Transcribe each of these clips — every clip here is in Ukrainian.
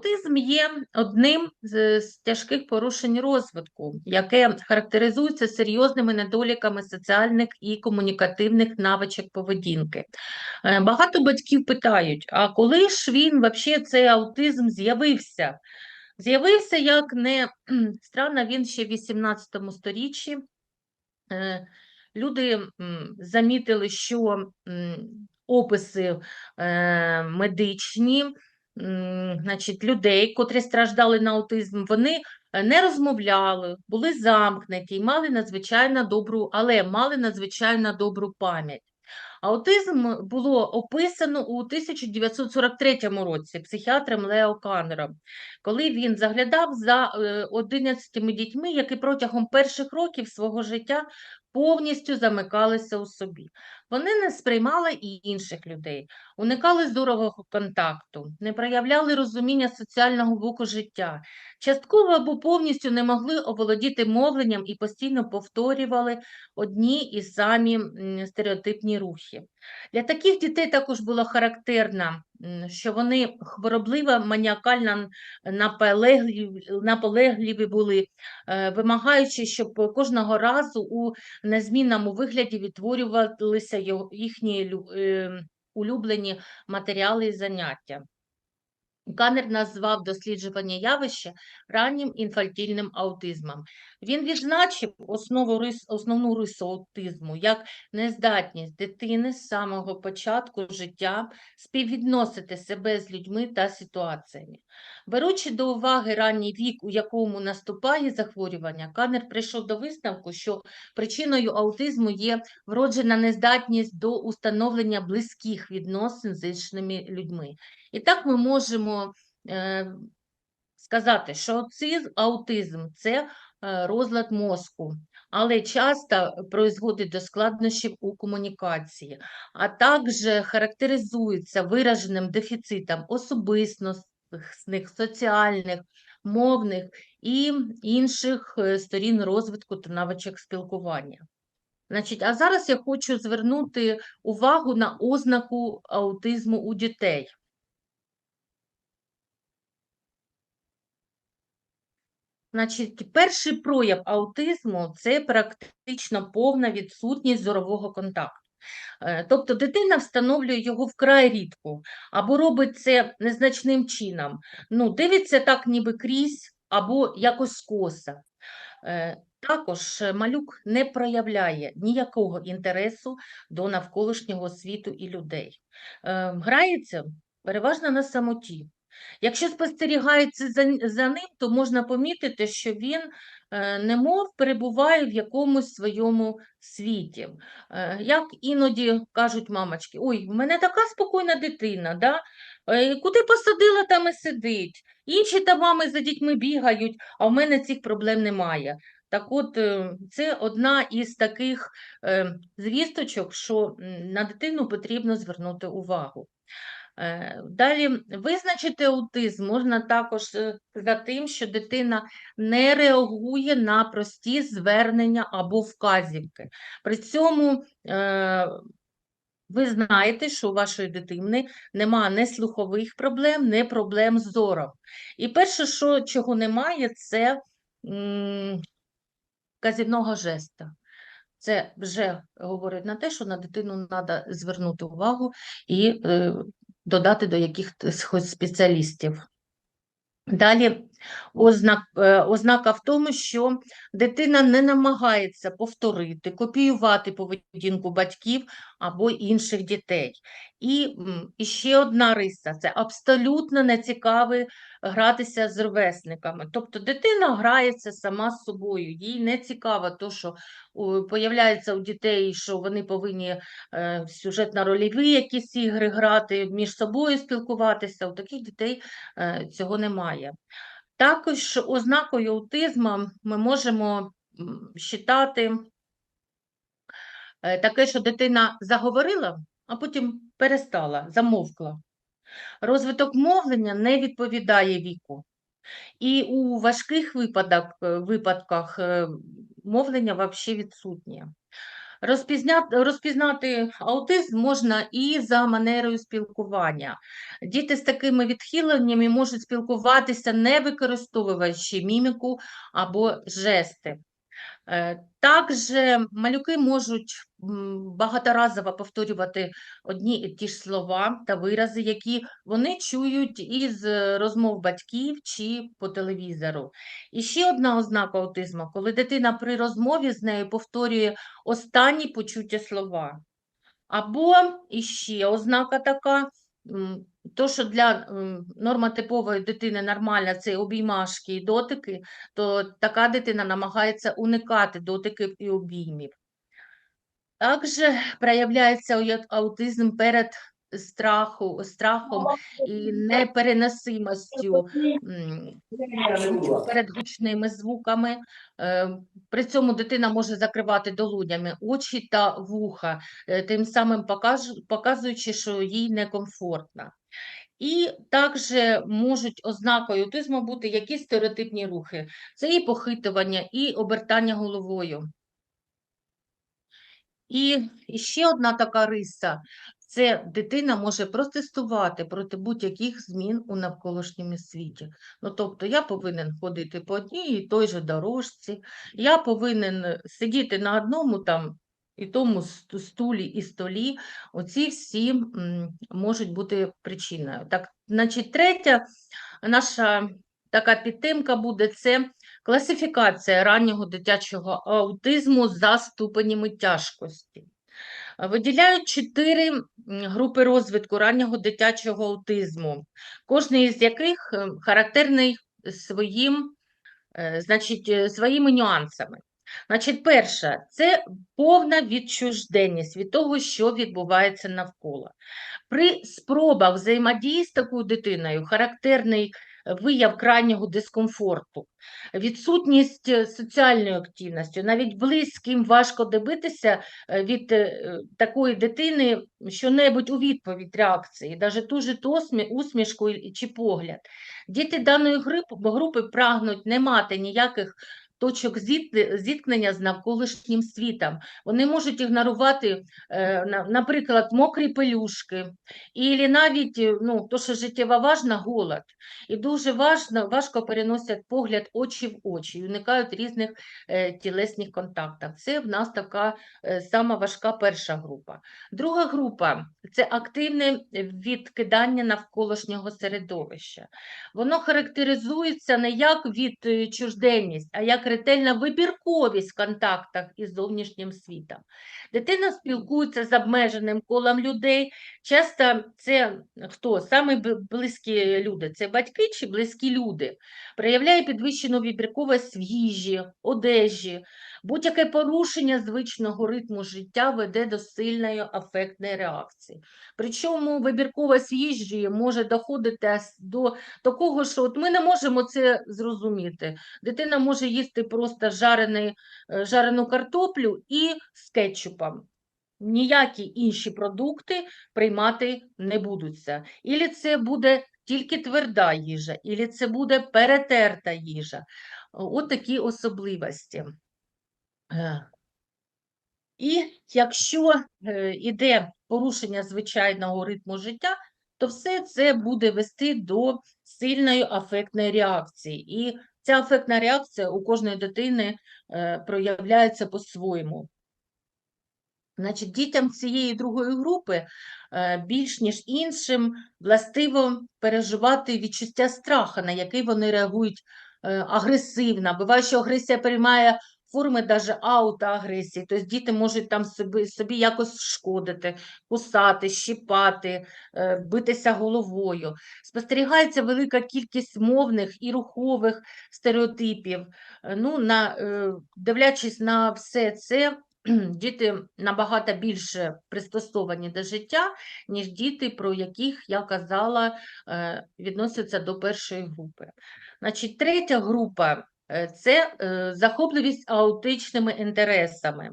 Аутизм є одним з тяжких порушень розвитку, яке характеризується серйозними недоліками соціальних і комунікативних навичок поведінки. Е, Багато батьків питають: а коли ж він взагалі цей аутизм з'явився? З'явився як не странно, він ще в 18 сторіччі. Е, Люди замітили, що описи е, медичні, значить, людей, котрі страждали на аутизм, вони е, не розмовляли, були замкнуті і мали надзвичайно добру, але мали надзвичайно добру пам'ять. Аутизм було описано у 1943 році психіатром Лео Каннером, коли він заглядав за е, 11 дітьми, які протягом перших років свого життя повністю замикалися у собі. Вони не сприймали і інших людей, уникали здорового контакту, не проявляли розуміння соціального боку життя, частково або повністю не могли оволодіти мовленням і постійно повторювали одні і самі стереотипні рухи. Для таких дітей також було характерно, м, що вони хворобливо, маніакально наполегливі, були, е, вимагаючи, щоб кожного разу у незмінному вигляді відтворювалися їхні е, улюблені матеріали і заняття. Канер назвав досліджування явища раннім інфантильним аутизмом. Він відзначив основу рис, основну рису аутизму як нездатність дитини з самого початку життя співвідносити себе з людьми та ситуаціями. Беручи до уваги ранній вік, у якому наступає захворювання, Канер прийшов до висновку, що причиною аутизму є вроджена нездатність до установлення близьких відносин з іншими людьми. І так ми можемо е, сказати, що аутизм це розлад мозку, але часто призводить до складнощів у комунікації, а також характеризується вираженим дефіцитом особистісних, соціальних, мовних і інших е, сторін розвитку та навичок спілкування. Значить, а зараз я хочу звернути увагу на ознаку аутизму у дітей. Значить, перший прояв аутизму це практично повна відсутність зорового контакту. Е, Тобто дитина встановлює його вкрай рідко, або робить це незначним чином. Ну, дивиться так, ніби крізь, або якось скоса. Е, Також малюк не проявляє ніякого інтересу до навколишнього світу і людей. Е, Грається переважно на самоті. Якщо спостерігається за, за ним, то можна помітити, що він е, немов перебуває в якомусь своєму світі. Е, як іноді кажуть мамочки, ой, в мене така спокійна дитина, да? Е, куди посадила, там і сидить. Інші та мами за дітьми бігають, а в мене цих проблем немає. Так от, це одна із таких звісточок, що на дитину потрібно звернути увагу. Е, Далі визначити аутизм можна також е, за тим, що дитина не реагує на прості звернення або вказівки. При цьому е, ви знаєте, що у вашої дитини нема ні слухових проблем, ні проблем з зором. І перше, що, чого немає, це казівного жеста. Це вже говорить на те, що на дитину треба звернути увагу і е, додати до якихось спеціалістів. Далі ознак, е, ознака в тому, що дитина не намагається повторити, копіювати поведінку батьків або інших дітей. І, і ще одна риса це абсолютно не цікавий гратися з ровесниками. Тобто дитина грається сама з собою, їй не цікаво, то, що появляється у дітей, що вони повинні е, сюжетно-рольові якісь ігри грати, між собою спілкуватися. У таких дітей е, цього немає. Також ознакою аутизму ми можемо вважати таке, що дитина заговорила, а потім перестала, замовкла. Розвиток мовлення не відповідає віку. І у важких випадок, випадках е, мовлення взагалі відсутнє. Розпізняти, розпізнати аутизм можна і за манерою спілкування. Діти з такими відхиленнями можуть спілкуватися, не використовуючи міміку або жести. Е, Також малюки можуть багаторазово повторювати одні і ті ж слова та вирази, які вони чують із е, розмов батьків чи по телевізору. І ще одна ознака аутизму, коли дитина при розмові з нею повторює останні почуті слова. Або іще ознака така, то, що для нормотипової дитини нормально це обіймашки і дотики, то така дитина намагається уникати дотиків і обіймів. Також проявляється аутизм перед страху, страхом і непереносимостю перед гучними звуками. Е, При цьому дитина може закривати долонями очі та вуха, е, тим самим показуючи, що їй некомфортно. І також можуть ознакою аутизму бути якісь стереотипні рухи. Це і похитування, і обертання головою. І ще одна така риса це дитина може протестувати проти будь-яких змін у навколишньому світі. Ну, тобто, я повинен ходити по одній і той же дорожці, я повинен сидіти на одному там і тому стулі і столі. Оці всі можуть бути причиною. Так, значить, третя наша така підтримка буде це класифікація раннього дитячого аутизму за ступенями тяжкості. Виділяють чотири групи розвитку раннього дитячого аутизму, кожний із яких е, характерний своїм, е, значить, е, своїми нюансами. Значить, перша це повна відчужденість від того, що відбувається навколо. При спробах взаємодії з такою дитиною характерний е, вияв крайнього дискомфорту, відсутність е, соціальної активності, навіть близьким важко добитися е, від такої дитини що-небудь у відповідь реакції, навіть ту ж ту осмі- усмішку чи погляд. Діти даної групи прагнуть не мати ніяких точок зіткнення з навколишнім світом. Вони можуть ігнорувати, е, наприклад, мокрі пелюшки, і навіть е, ну, то, що життєво важно, голод. І дуже важно, важко переносять погляд очі в очі і уникають різних е, тілесних контактів. Це в нас така сама важка перша група. Друга група це активне відкидання навколишнього середовища. Воно характеризується не як відчужденність, а як ретельна вибірковість в контактах із зовнішнім світом. Дитина спілкується з обмеженим колом людей. Часто це хто? Саме близькі люди, це батьки чи близькі люди. Проявляє підвищену вибірковість в їжі, одежі. Будь-яке порушення звичного ритму життя веде до сильної афектної реакції. Причому вибірковість їжі може доходити до такого, що от ми не можемо це зрозуміти. Дитина може їсти просто жарений, е, жарену картоплю і з кетчупом. Ніякі інші продукти приймати не будуться. Ілі це буде тільки тверда їжа, ілі це буде перетерта їжа. От такі особливості. Е, І якщо е, іде порушення звичайного ритму життя, то все це буде вести до сильної афектної реакції. І ця афектна реакція у кожної дитини е, проявляється по-своєму. Значить, дітям цієї другої групи е, більш ніж іншим властиво переживати відчуття страху, на який вони реагують е, агресивно. Буває, що агресія приймає форми даже аутоагресії, тобто діти можуть там собі, собі якось шкодити, кусати, щіпати, е, битися головою. Спостерігається велика кількість мовних і рухових стереотипів. Е, Ну, на, е, дивлячись на все це, діти набагато більше пристосовані до життя, ніж діти, про яких я казала, відносяться до першої групи. Значить, третя група це е, захопливість аутичними інтересами.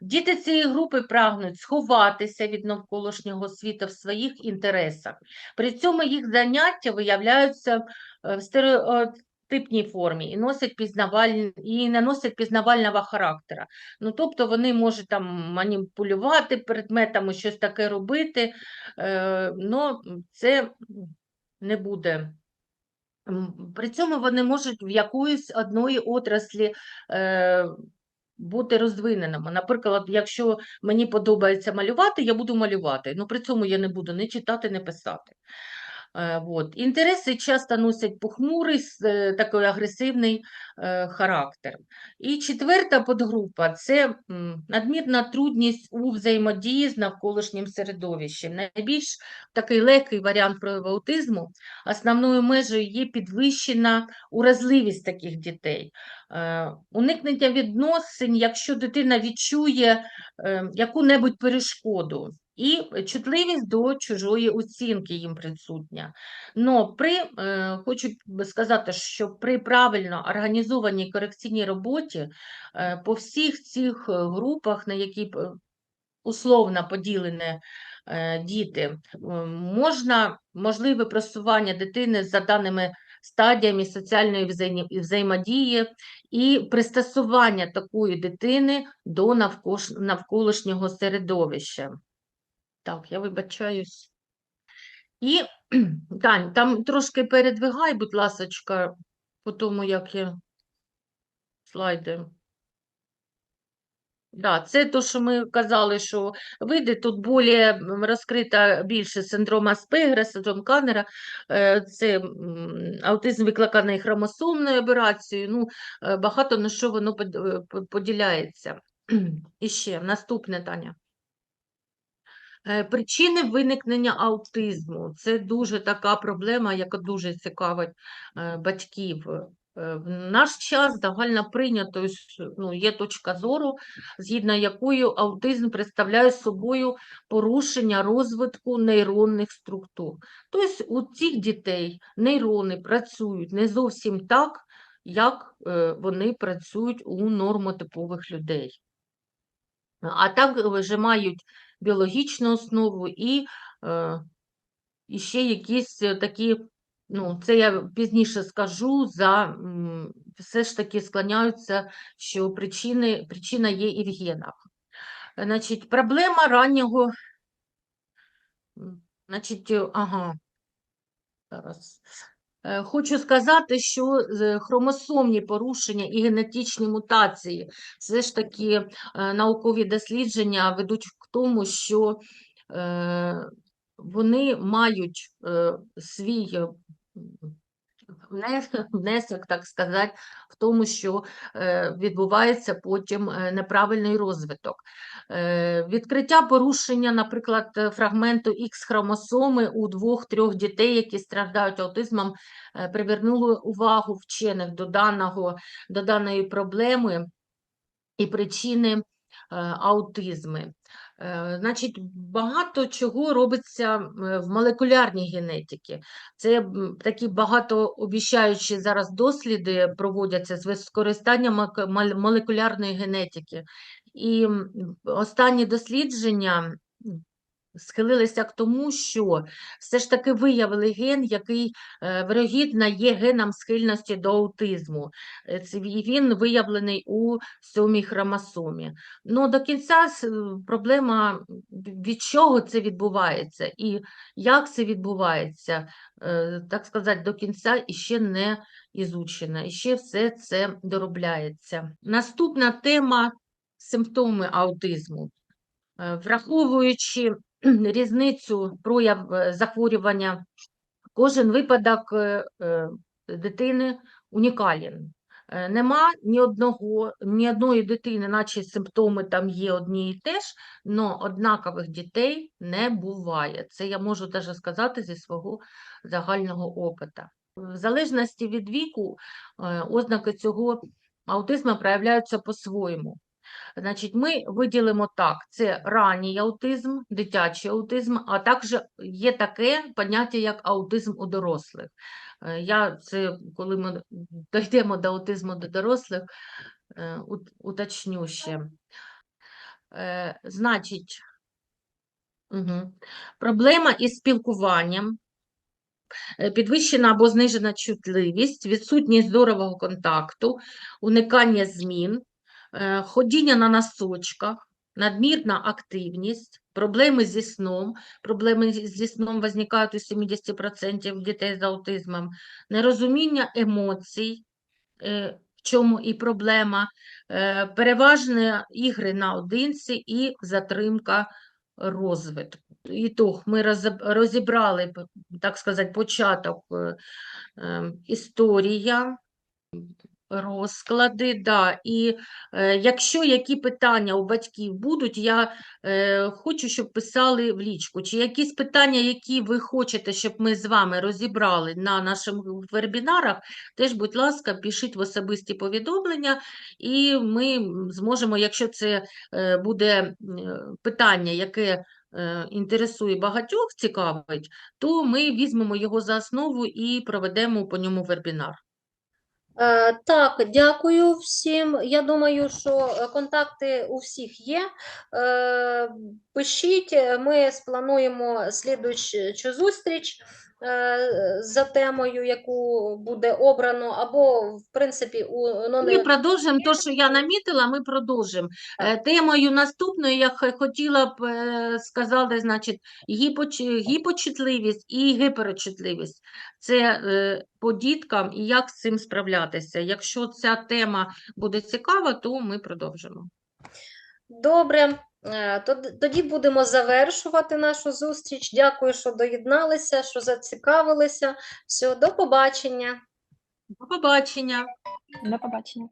Діти цієї групи прагнуть сховатися від навколишнього світу в своїх інтересах. При цьому їх заняття виявляються е, в е, стереотипній формі і носять пізнаваль... і не носять пізнавального характера. Ну, тобто вони можуть там маніпулювати предметами, щось таке робити, е, но це не буде. При цьому вони можуть в якоїсь одної отраслі е, бути розвиненими. Наприклад, якщо мені подобається малювати, я буду малювати. Ну, при цьому я не буду ні читати, ні писати. Е, от. Інтереси часто носять похмурий, е, такий агресивний е, характер. І четверта подгрупа це надмірна трудність у взаємодії з навколишнім середовищем. Найбільш такий легкий варіант прояву аутизму. Основною межею є підвищена уразливість таких дітей. Уникнення відносин, якщо дитина відчує е, яку-небудь перешкоду. І чутливість до чужої оцінки їм присутня. Но при, е, хочу сказати, що при правильно організованій корекційній роботі е, по всіх цих е, групах, на які условно поділені діти, можна можливе просування дитини за даними стадіями соціальної взаємодії і пристосування такої дитини до навколишнього середовища. Так, я вибачаюсь. І, Тань, там трошки передвигай, будь ласочка, по тому, як я слайди. Да, це то, що ми казали, що вийде тут більш розкрита більше синдром Аспегера, синдром Каннера, е, це аутизм викликаний хромосомною аберацією, ну, е, багато на що воно е, по- поділяється. І ще наступне, Таня. Е, Причини виникнення аутизму це дуже така проблема, яка дуже цікавить е, батьків. Е, В наш час загально прийнятою с- ну, є точка зору, згідно якою аутизм представляє собою порушення розвитку нейронних структур. Тобто у цих дітей нейрони працюють не зовсім так, як вони працюють у нормотипових людей. А так вже мають біологічну основу і, е, і ще якісь е, такі, ну, це я пізніше скажу, за, все ж таки склоняються, що причини, причина є і в генах. Значить, проблема раннього, значить, е, ага, зараз. Хочу сказати, що хромосомні порушення і генетичні мутації все ж таки наукові дослідження ведуть к тому, що е, вони мають е, свій е, внесок, так сказати, в тому, що відбувається потім неправильний розвиток. Відкриття порушення, наприклад, фрагменту Х-хромосоми у двох-трьох дітей, які страждають аутизмом, привернуло увагу вчених до даного, до даної проблеми і причини аутизми. Е, Значить, багато чого робиться в молекулярній генетиці. Це такі багатообіщаючі зараз досліди проводяться з використанням молекулярної генетики. І останні дослідження схилилися к тому, що все ж таки виявили ген, який е, вирогідно є геном схильності до аутизму. Е, він виявлений у сьомій хромосомі. Ну, до кінця проблема, від чого це відбувається і як це відбувається, е, так сказати, до кінця іще не ізучена, і ще все це доробляється. Наступна тема симптоми аутизму. Е, Враховуючи різницю прояв е, захворювання, кожен випадок е, е, дитини унікален. Нема ні одного, ні одної дитини, наче симптоми там є одні і те ж, але однакових дітей не буває. Це я можу навіть сказати зі свого загального опиту. В залежності від віку ознаки цього аутизму проявляються по-своєму. Значить, ми виділимо так: це ранній аутизм, дитячий аутизм, а також є таке поняття, як аутизм у дорослих. Е, Я це, коли ми дійдемо до аутизму до дорослих, е, уточню ще. Е, Значить, угу. проблема із спілкуванням. підвищена або знижена чутливість, відсутність здорового контакту, уникання змін, ходіння на носочках, надмірна активність, проблеми зі сном. Проблеми зі сном виникають у 70% дітей з аутизмом, нерозуміння емоцій, е, в чому і проблема, е, переважне ігри наодинці і затримка розвитку. Ітог, ми розібрали, так сказати, початок е, е, історія, розклади, да. І е, якщо які питання у батьків будуть, я е, хочу, щоб писали в лічку. Чи якісь питання, які ви хочете, щоб ми з вами розібрали на наших вебінарах, теж, будь ласка, пишіть в особисті повідомлення, і ми зможемо, якщо це е, буде е, питання, яке е, інтересує багатьох, цікавить, то ми візьмемо його за основу і проведемо по ньому вебінар. Е, Так, дякую всім. Я думаю, що е, контакти у всіх є. Е, Пишіть, ми сплануємо слідуючу зустріч за темою, яку буде обрано, або, в принципі, у Ми продовжимо те, що я намітила, ми продовжимо. Е, Темою наступною я хотіла б е, сказати, значить, гіпоч- гіпочутливість і гіперочутливість. Це е, по діткам і як з цим справлятися. Якщо ця тема буде цікава, то ми продовжимо. Добре, е, тоді будемо завершувати нашу зустріч. Дякую, що доєдналися, що зацікавилися. Все, до побачення. До побачення. До побачення.